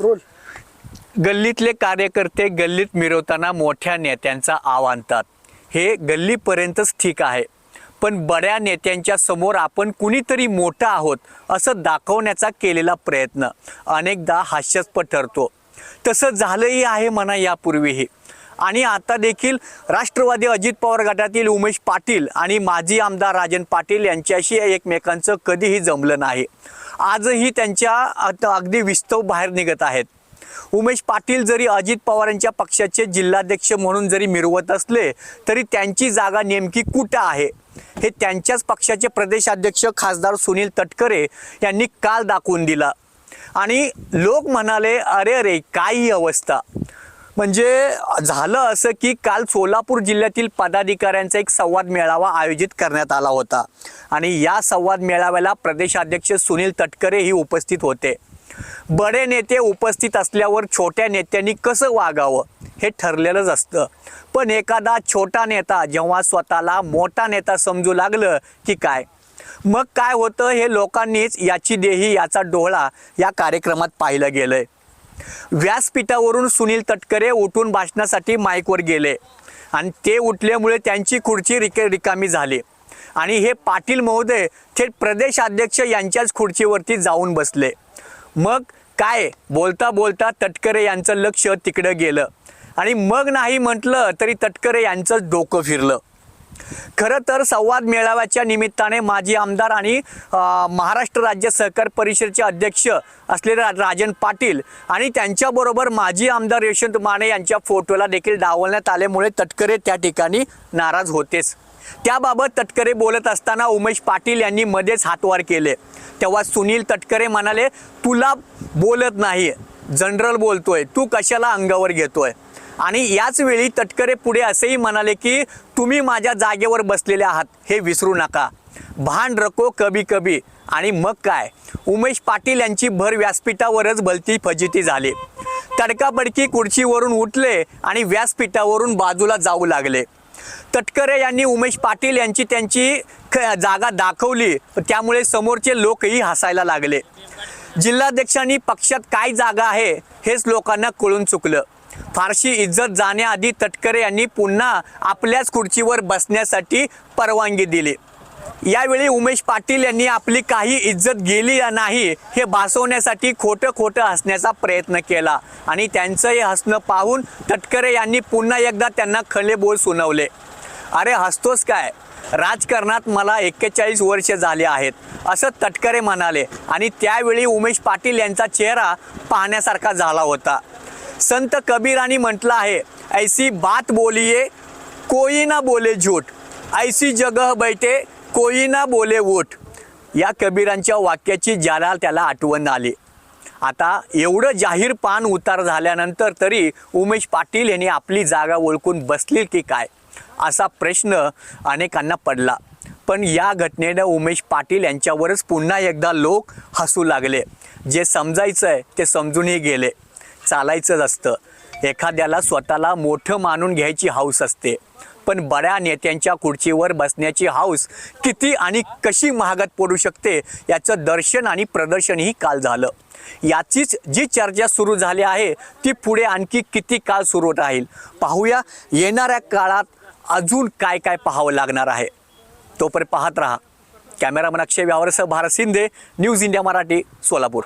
Role गल्लीतले कार्यकर्ते गल्लीत मिरवताना मोठ्या नेत्यांचा आव आणतात. हे गल्लीपर्यंतच ठीक आहे. पण बड्या नेत्यांच्या समोर आपण कुणीतरी मोठं आहोत असं दाखवण्याचा केलेला प्रयत्न अनेकदा हास्यास्पद ठरतो. तसं झालंही आहे म्हणा यापूर्वीही. आणि आता देखील राष्ट्रवादी अजित पवार गटातील उमेश पाटील आणि माजी आमदार राजन पाटील यांच्याशी एकमेकांचं कधीही जमलं नाही. आजही त्यांच्या आता अगदी विस्तव बाहेर निघत आहेत. उमेश पाटील जरी अजित पवारांच्या पक्षाचे जिल्हाध्यक्ष म्हणून जरी मिरवत असले तरी त्यांची जागा नेमकी कुठं आहे? हे त्यांच्याच पक्षाचे प्रदेशाध्यक्ष खासदार सुनील तटकरे यांनी काल दाखवून दिला. आणि लोक म्हणाले अरे अरे काय ही अवस्था? म्हणजे झालं असं की काल सोलापूर जिल्ह्यातील पदाधिकाऱ्यांचा एक संवाद मेळावा आयोजित करण्यात आला होता. आणि या संवाद मेळाव्याला प्रदेशाध्यक्ष सुनील तटकरेही उपस्थित होते. बडे नेते उपस्थित असल्यावर छोट्या नेत्यांनी कसं वागावं हे ठरलेलंच असतं. पण एखादा छोटा नेता जेव्हा स्वतःला मोठा नेता समजू लागलं की काय? मग काय होतं हे लोकांनीच याची देही याचा डोळा या कार्यक्रमात पाहिलं गेलंय. व्यासपीठावरून सुनील तटकरे उठून भाषणासाठी माईकवर गेले. आणि ते उठल्यामुळे त्यांची खुर्ची रिक रिकामी झाली. आणि हे पाटील महोदय थेट प्रदेशाध्यक्ष यांच्याच खुर्चीवरती जाऊन बसले. मग काय? बोलता बोलता तटकरे यांचं लक्ष तिकडं गेलं. आणि मग नाही म्हटलं तरी तटकरे यांचंच डोकं फिरलं. खरं तर संवाद मेळाव्याच्या निमित्ताने माजी आमदार आणि महाराष्ट्र राज्य सहकार परिषदेचे अध्यक्ष असलेले राजन पाटील आणि त्यांच्याबरोबर माजी आमदार यशवंत माने यांच्या फोटोला देखील डावलण्यात आल्यामुळे तटकरे त्या ठिकाणी नाराज होतेच. त्याबाबत तटकरे बोलत असताना उमेश पाटील यांनी मध्येच हातवार केले. तेव्हा सुनील तटकरे म्हणाले तुला बोलत नाही. जनरल बोलतोय. तू कशाला अंगावर घेतोय? आणि याच वेळी तटकरे पुढे असेही म्हणाले की तुम्ही माझ्या जागेवर बसलेले आहात हे विसरू नका. भान रको कभी कभी. आणि मग काय? उमेश पाटील यांची भर व्यासपीठावरच भलती फजिती झाली. तडकाबडकी खुर्चीवरून उठले आणि व्यासपीठावरून बाजूला जाऊ लागले. तटकरे यांनी उमेश पाटील यांची त्यांची ख- जागा दाखवली. त्यामुळे समोरचे लोकही हसायला लागले. जिल्हाध्यक्षांनी पक्षात काय जागा आहे हेच लोकांना कळून चुकलं. फारशी इज्जत जाण्याआधी तटकरे यांनी पुन्हा आपल्याच खुर्चीवर बसण्यासाठी परवानगी दिली. यावेळी उमेश पाटील यांनी आपली काही इज्जत गेली या नाही हे भासवण्यासाठी खोटं खोटं हसण्याचा प्रयत्न केला आणि त्यांचं हे हसणं पाहून तटकरे यांनी पुन्हा एकदा त्यांना खले बोल सुनावले. अरे हसतोस काय? राजकारणात मला एक्केचाळीस वर्ष झाले आहेत असं तटकरे म्हणाले आणि त्यावेळी उमेश पाटील यांचा चेहरा पाहण्यासारखा झाला होता. संत कबीरांनी म्हटलं आहे ऐसी बात बोलिये कोई ना बोले झूट ऐसी जगह बैठे कोई ना बोले ओठ या कबीरांच्या वाक्याची ज्याला त्याला आठवण आली. आता एवढं जाहीर पान उतार झाल्यानंतर तरी उमेश पाटील यांनी आपली जागा ओळखून बसली की काय असा प्रश्न अनेकांना पडला. पण या घटनेनं उमेश पाटील यांच्यावरच पुन्हा एकदा लोक हसू लागले. जे समजायचं आहे ते समजूनही गेले. चालायचंच असतं. एखाद्याला स्वतःला मोठं मानून घ्यायची हौस असते. पण बऱ्या नेत्यांच्या खुर्चीवर बसण्याची हौस किती आणि कशी महागात पडू शकते याचं दर्शन आणि प्रदर्शनही काल झालं. याचीच जी चर्चा सुरू झाली आहे ती पुढे आणखी किती काळ सुरू राहील? पाहूया येणाऱ्या काळात अजून काय काय पाहावं लागणार आहे. तोपर्यंत पाहत राहा. कॅमेरामन अक्षय व्यावरसह भारत शिंदे न्यूज इंडिया मराठी सोलापूर.